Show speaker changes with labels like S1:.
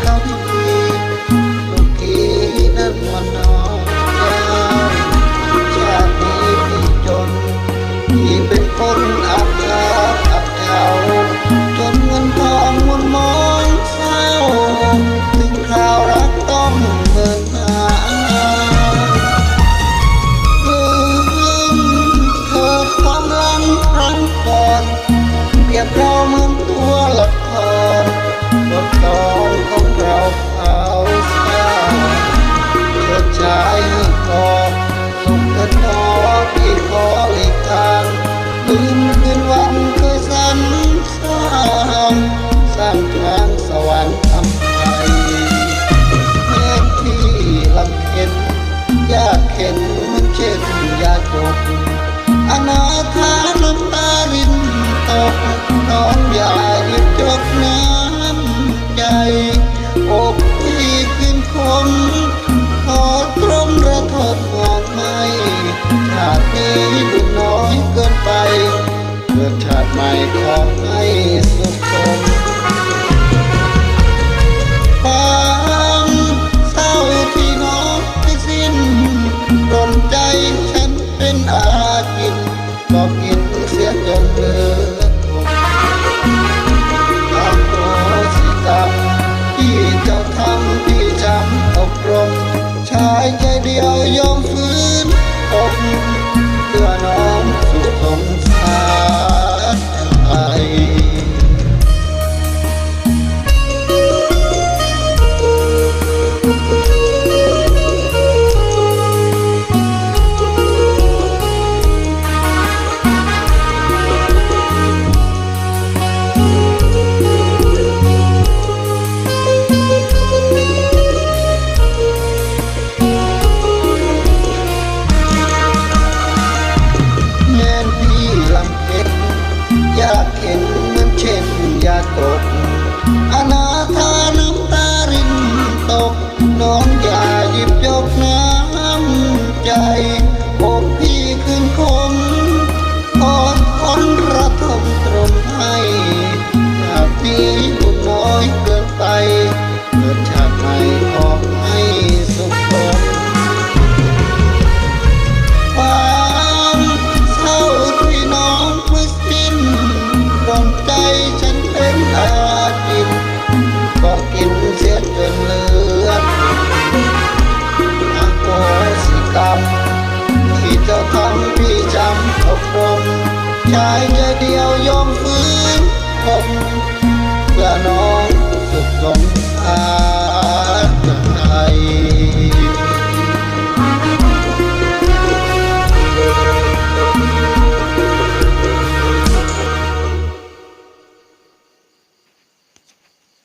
S1: เขาดีลูกกี้นั้นมันน้อยใจาตินี้พี่จนที่เป็นคนอับอาอับเจ้าจนเงินทองหมันมองเศร้าถึงราวรักต้องเมินหาลืมเธอความรังครั้งก่อนเปรียบเราเหมือนตัวละคร บทกลอนของเราเผาเศร้าเธอชายให้กอสุขเถิดหนอพี่ขอหลีกทางลืมคืนวันเคยสัญสร้างสร้างทางสวรรค์ทำไทยแม้ที่ลำเค็นยากเข็นเหมันเช่นยาจกอนาถาน้ำตารินตกน้องอย่าหยุดจกน้ำใจ อกที่ขึ้นคมขอตรงระทดมองไม่ชาตินี้บุญน้อยเกินไป เกิดชาติใหม่ขอให้สุขสมความเศร้าที่น้องไม่สิ้นรนใจฉันเป็นอากินก็กินเสีย กตกอนาถาน้ำตารินตกน้องอย่าหยิบยกน้ำใจอกพี่ขึ้นคมอดทนระทมตรมให้อยากพี่บุญน้อยเกินไปเกิดชาติใหม่ขอให้สุขสมความเศร้าที่น้องไม่สิ้นรอนใจฉัน นอากินก็กินเสียจนเลือดอาโกสิกรรมที่เจ้าทำพี่จำอบรมชายใจเดียวยอมฟื้นผมเพื่อน้อง